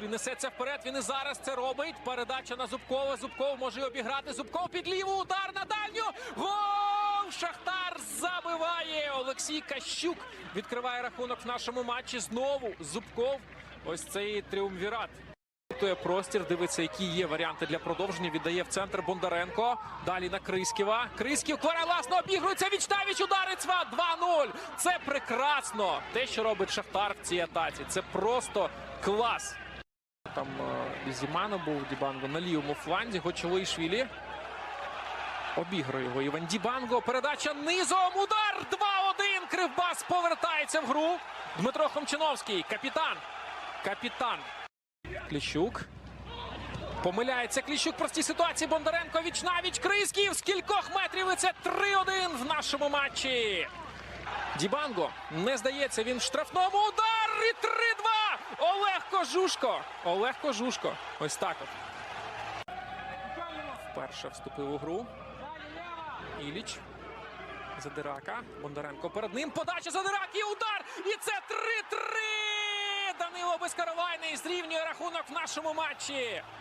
Несеться вперед. Він і зараз це робить. Передача на Зубкова. Зубков може обіграти. Зубков під ліву. Удар на дальню. Гол! Шахтар забиває. Олексій Кащук відкриває рахунок в нашому матчі. Знову Зубков. Ось цей тріумвірат. Готує простір, дивиться, які є варіанти для продовження. Віддає в центр Бондаренко. Далі на Криськіва. Криськів власно обігрується. Вічнавіч ударить Цва 2-0. Це прекрасно. Те, що робить Шахтар в цій атаці. Це просто клас. Там е, Зімано був Дібанго на лівому фланзі. Гочолишвілі. Обігрує його Іван Дібанго. Передача низом. Удар 2-1. Кривбас повертається в гру. Дмитро Хомчиновський. Капітан. Капітан. Кліщук. Помиляється Кліщук простій ситуації. Бондаренко вічнавіч. Крисків з кількох метрів. І це 3-1 в нашому матчі. Дібанго не здається. Він в штрафному удар. І 3-2. Олег Кожушко. Олег Кожушко. Ось так от. Вперше вступив у гру. Іліч. Задирака. Бондаренко перед ним. Подача Задираки. Удар. І це 3-3. Данило Безкаровайний зрівнює рахунок в нашому матчі.